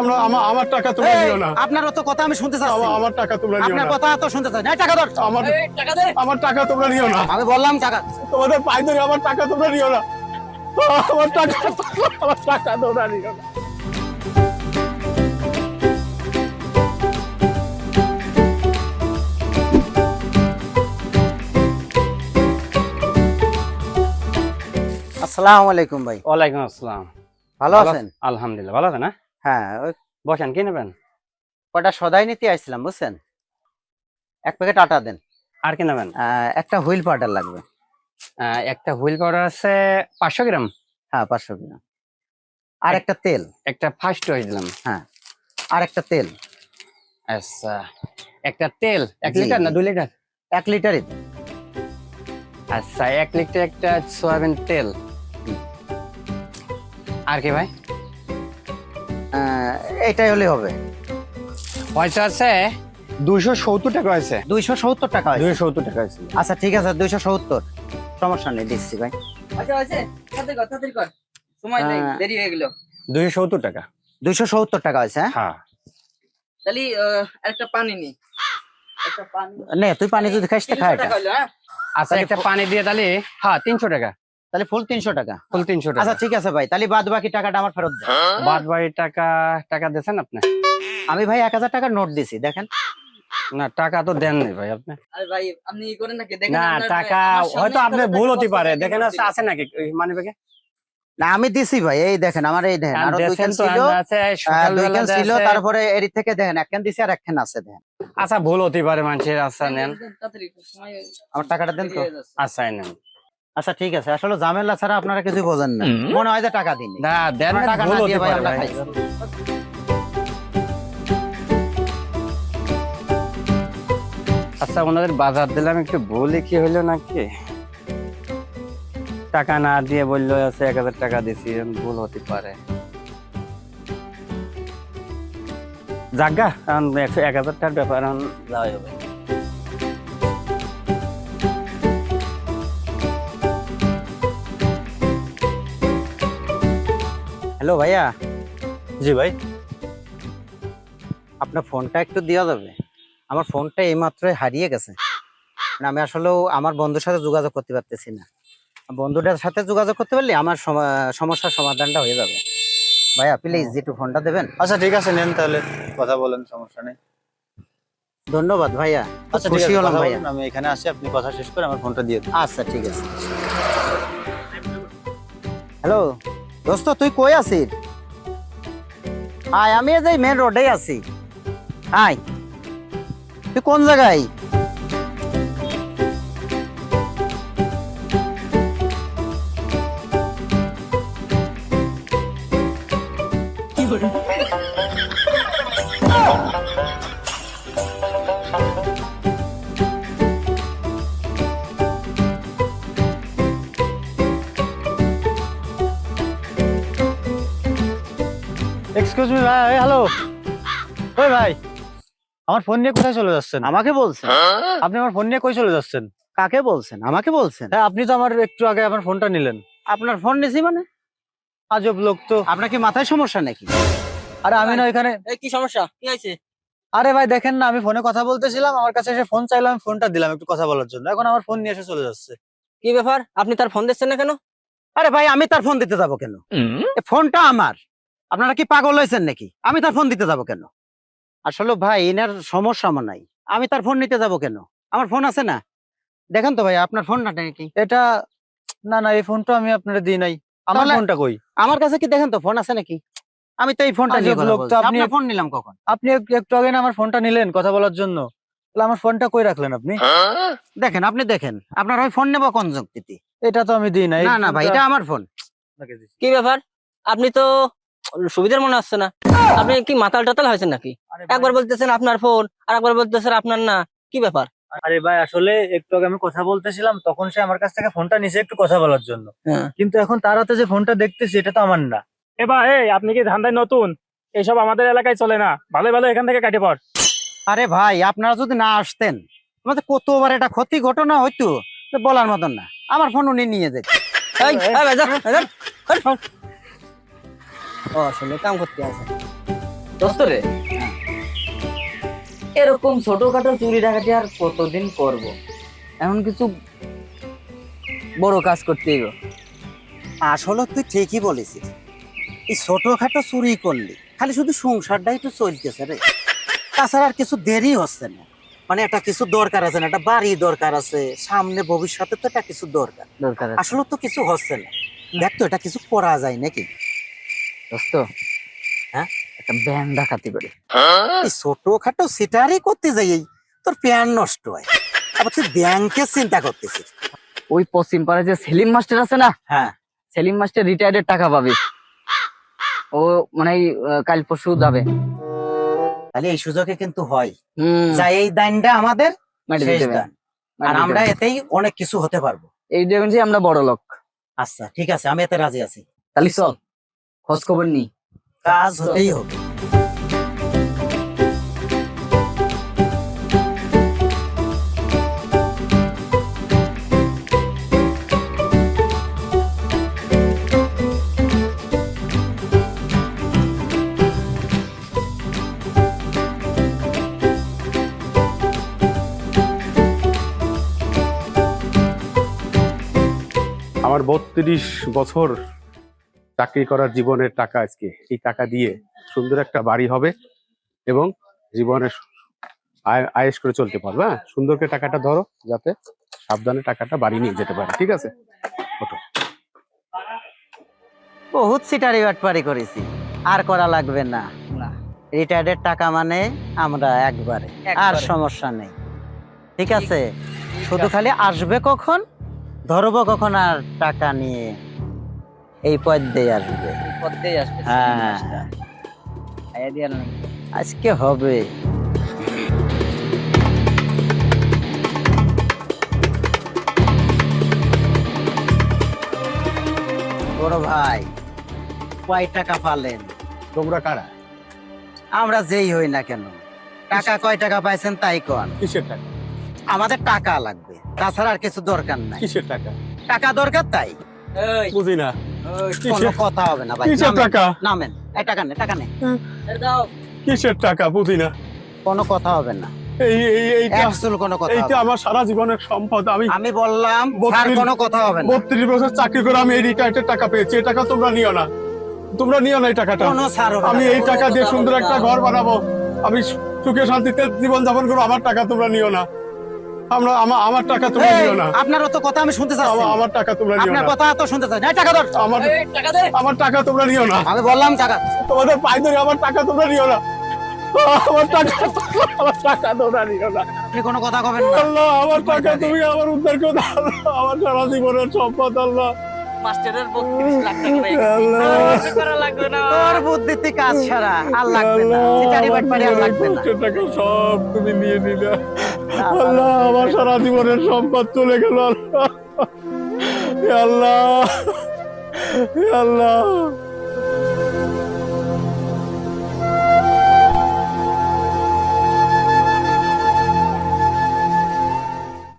আমরা আমার টাকা তোমরা এই, নিও না। আপনার অত কথা আমি শুনতে চাচ্ছি। আমার টাকা তোমরা নিও আপনার কথা তো শুনতে চাই না টাকা আমার আমার টাকা তোমরা নিও না। আমি বললাম টাকা। তোমাদের পাই ধরে আমার টাকা তোমরা নিও না। আমার টাকা আমার টাকা তোমরা নিও না। আসসালামু আলাইকুম ভাই। ওয়ালাইকুম আসসালাম। ভালো আছেন? আলহামদুলিল্লাহ ভালো আছেন না হ্যাঁ ওই বসেন কি নেবেন। কটা সদাই নিতে আসছিলাম বুঝছেন? এক প্যাকেট আটা দেন আর কি নেবেন। একটা হুইল পাউডার লাগবে। একটা হুইল পাউডার আছে পাঁচশো গ্রাম। হ্যাঁ পাঁচশো গ্রাম। আর একটা তেল। একটা ফার্স্ট ওয়াশ দিলাম। হ্যাঁ আর একটা তেল। আচ্ছা একটা তেল এক লিটার না। দুই লিটার? এক লিটারই। আচ্ছা এক লিটার একটা সয়াবিন তেল। আর কি ভাই? আহ, এইটাই হলে হবে। পয়সা আছে? দুইশো সত্তর টাকা আছে দুইশো সত্তর টাকা হয়েছে। দুইশো সত্তর টাকা আছে আচ্ছা ঠিক আছে দুইশো সত্তর। সমস্যা নেই দিচ্ছি ভাই। আচ্ছা সময় নেই দেরি হয়ে গেল। দুইশো সত্তর টাকা। দুইশো সত্তর টাকা হয়েছে হ্যাঁ? হ্যাঁ। তাহলে একটা পানি নি। নে তুই পানি যদি খাইস তো তিনশো খা এটা। টাকা হলো, হ্যাঁ? আচ্ছা একটা পানি দিয়ে তাহলে হ্যাঁ তিনশো টাকা। তাহলে ফুল তিনশো টাকা। ফুল তিনশো টাকা। আচ্ছা ঠিক আছে ভাই তাহলে বাদ বাকি টাকাটা আমার ফেরত দেন। বাদ বাকি টাকা টাকা দিয়েছেন আপনি? আমি ভাই এক হাজার টাকার নোট দিছি দেখেন। না টাকা তো দেন নাই ভাই আপনি। আরে ভাই আপনি ই করেন নাকি দেখেন না টাকা হয়তো হাজার ভুল হতে পারে। দেখেন আছে আছে নাকি? মানি ব্যাগে? না আমি দিছি ভাই এই দেখেন আমার এই দেখেন আরও দুই ক্যান ছিল। আছে দুই ক্যান ছিল তারপরে এর থেকে দেখেন এক ক্যান দিছি আর এক ক্যান আছে দেখেন। আচ্ছা ভুল হতে পারে মানুষের আচ্ছা নেন। আমার টাকাটা দেন তো। হয়ে আচ্ছা নেন। আচ্ছা ঠিক আছে। আসলে ঝামেলা ছাড়া আপনারা কিছু বোঝেন না। মনে হয় যে টাকা দিন। না দেন টাকা না দিয়ে ভাই আমরা খাই। আচ্ছা ওনাদের বাজার দিলাম একটু ভুলই কি হইল নাকি? টাকা না দিয়ে বলল আছে এক হাজার টাকা দিছি ভুল হতে পারে। জাগা এক হাজার টাকার ব্যাপার এখন যাওয়া হ্যালো ভাইয়া। জি ভাই। আপনার ফোনটা একটু দেওয়া যাবে। আমার ফোনটা এইমাত্রই হারিয়ে গেছে। মানে আমি আসলেও আমার বন্ধুর সাথে যোগাযোগ করতে পারতেছি না। বন্ধুটার সাথে যোগাযোগ করতে পারলে আমার সমস্যার সমাধানটা হয়ে যাবে। ভাইয়া প্লিজ একটু ফোনটা দেবেন। আচ্ছা ঠিক আছে নেন তাহলে। কথা বলেন সমস্যা নেই। ধন্যবাদ ভাইয়া। আচ্ছা খুশি হলাম ভাইয়া। আমি এখানে আসি আপনি কথা শেষ করে আমার ফোনটা দিয়ে দিন। আচ্ছা ঠিক আছে। হ্যালো। দোস্ত, তুই কই আছিস? আয়, আমি এই যে মেন রোডে আছি। আয়। তুই কোন জায়গায়? এক্সকিউজ মি ভাই হ্যালো ওই ভাই আমার ফোন নিয়ে কোথায় চলে যাচ্ছেন? আমাকে বলছেন। আপনি আমার ফোন নিয়ে কই চলে যাচ্ছেন? কাকে বলছেন? আমাকে বলছেন? হ্যাঁ আপনি তো আমার একটু আগে আমার ফোনটা নিলেন। আপনার ফোন নিছি মানে? আজব লোক তো। আপনার কি মাথায় সমস্যা নাকি? আরে আমি না এখানে এই কি সমস্যা? কি হয়েছে? আরে ভাই দেখেন না আমি ফোনে কথা বলতেছিলাম আমার কাছে এসে ফোন চাইলাম আমি ফোনটা দিলাম একটু কথা বলার জন্য। এখন আমার ফোন নিয়ে এসে চলে যাচ্ছে। কি ব্যাপার? আপনি তার ফোন দিচ্ছেন না কেন? আরে ভাই আমি তার ফোন দিতে যাব কেন? ফোনটা আমার। আপনারা কি পাগল হয়েছেন নাকি? আমি তার ফোন দিতে যাব কেন? আসলে ভাই এনার সমস্যা আমার নাই। আমি তার ফোন নিতে যাব কেন? আমার ফোন আছে না? দেখেন তো ভাই আপনার ফোনটা নাকি? এটা না না এই ফোনটা আমি আপনার দিই নাই। আমার ফোনটা কই? আমার কাছে কি দেখেন তো ফোন আছে নাকি? আমি তো এই ফোনটা নিয়ে তো, বলছি। আপনি- আপনার ফোন নিলাম কখন? আপনি একটু আগে না আমার ফোনটা নিলেন কথা বলার জন্য। তাহলে আমার ফোনটা কই রাখলেন আপনি? দেখেন আপনি দেখেন আপনার ওই ফোন নেব কোন যুক্তিতে? এটা তো আমি দিই নাই। না না ভাই এটা আমার ফোন কি ব্যাপার? আপনি তো সুবিধার মনে হচ্ছে না। আপনি কি মাতাল টাতাল হয়েছেন নাকি? একবার বলতেছেন আপনার ফোন আর একবার বলতেছেন আপনার না কি ব্যাপার? আরে ভাই আসলে একটু আগে আমি কথা বলতেছিলাম তখন সে আমার কাছ থেকে ফোনটা নিছে একটু কথা বলার জন্য। হ্যাঁ। কিন্তু এখন তার হাতে যে ফোনটা দেখতেছি এটা তো আমার না। এবার এই আপনি কি ধান্দায় নতুন? এইসব আমাদের এলাকায় চলে না। ভালো ভালো এখান থেকে কাটে পড়। আরে ভাই আপনারা যদি না আসতেন আমাদের কতবার এটা ক্ষতি ঘটনা হইতো বলার মতন না। আমার ফোন উনি নিয়ে যেত ও আসলে কাম করতে আছে দোস্ত রে। এরকম ছোটখাটো চুরি ডাকাতি আর কতদিন করব? এমন কিছু বড় কাজ করতে হবে আসলে তুই ঠিকই বলেছিস। এই ছোটখাটো চুরি করলি খালি শুধু সংসারটাই তো চলতেছে রে। তাছাড়া আর কিছু দেরি হচ্ছে না। মানে একটা কিছু দরকার আছে না একটা বাড়ি দরকার আছে সামনে ভবিষ্যতে তো একটা কিছু দরকার। দরকার আসলে তো কিছু হচ্ছে না। দেখ তো এটা কিছু করা যায় নাকি? দোস্ত হ্যাঁ? একটা ব্যান ডাকাতি করে। এই ছোটখাটো সেটারই করতে যাই তোর প্যান নষ্ট হয়। আবার তুই ব্যাংকের চিন্তা করতেছিস। ওই পশ্চিম পাড়ায় যে সেলিম মাস্টার আছে না? হ্যাঁ। সেলিম মাস্টার রিটায়ার্ডের টাকা পাবে। ও মানে কাল পরশু যাবে। তাহলে এই সুযোগে কিন্তু হয়। হুম। যা এই দানটা আমাদের মাটি শেষ দান। আর আমরা এতেই অনেক কিছু হতে পারব। এই দেখুন যে আমরা বড় লোক। আচ্ছা ঠিক আছে আমি এতে রাজি আছি। তাহলে চল। খোঁজ খবর নি কাজ হতেই হবে। আমার বত্রিশ বছর চাকরি করার জীবনের টাকা আজকে। এই টাকা দিয়ে সুন্দর একটা বাড়ি হবে এবং জীবনে আয়- আয়েশ করে চলতে পারবে হ্যাঁ? সুন্দর করে টাকাটা ধরো যাতে সাবধানে টাকাটা বাড়ি নিয়ে যেতে পারে ঠিক আছে? ওঠো। বহুত সিটারি বাটপারি করেছি আর করা লাগবে না। না। রিটায়ার্ডের টাকা মানে আমরা একবারে আর সমস্যা নেই। ঠিক আছে। শুধু খালি আসবে কখন ধরবো কখন আর টাকা নিয়ে। এই পথ দিয়ে আসবে পদ্মেই আসবে হ্যাঁ খাইয়া দিয়া না আজকে হবে। বড় ভাই কয় টাকা পালেন? তোমরা কারা? আমরা যেই হই না কেন। টাকা কয় টাকা পাইছেন তাই কন। কিসের টাকা? আমাদের টাকা লাগবে তাছাড়া আর কিছু দরকার নাই। কিসের টাকা? টাকা দরকার তাই? বুঝি না কোনো কথা হবে না ভাই কিসের টাকা? নামেন এই টাকা নে টাকা নে দাও। কিসের টাকা বুঝি না কোনো কথা হবে না। এই এই এইটা একচুল কোনো কথা এইটা আমার সারা জীবনের সম্পদ আমি আমি বললাম কোনো কথা হবে না। বছর চাকরি করে আমি এই টাকা পেয়েছি এই টাকা তোমরা নিও না। তোমরা নিও না এই টাকাটা। আমি এই টাকা দিয়ে সুন্দর একটা ঘর বানাবো। আমি সুখে শান্তিতে জীবন যাপন করব আমার টাকা তোমরা নিও না। আমরা আমার আমার টাকা তোমরা নিও না। আপনারও তো কথা আমি শুনতে চাচ্ছি। আমার- টাকা তোমরা নিও আপনার কথা তো শুনতে চাই না টাকা ধর। আমার টাকা দে। আমার টাকা তোমরা নিও না। আমি বললাম টাকা। তোমাদের পায়ে ধরে আমার টাকা তোমরা নিও না। আমার টাকা আমার টাকা তোমরা নিও না। আপনি কোনো কথা কবেন না। আল্লাহ আমার টাকা তুমি আমার উদ্ধার করে। দাও আমার সারা জীবনের সম্পদ আল্লাহ। মাস্টারের 32 লাখ টাকা পেয়ে গেছি আল্লাহ। আর কিছু করা লাগবে না। তোর বুদ্ধিতে কাজ ছাড়া আর লাগবে না। আল্লাহ, বাটপারি আর লাগবে না। টাকা সব তুমি নিয়ে নিলে। আল্লাহ আমার সারা জীবনের সম্পদ চলে গেল। আল্লাহ। আল্লাহ। আল্লাহ।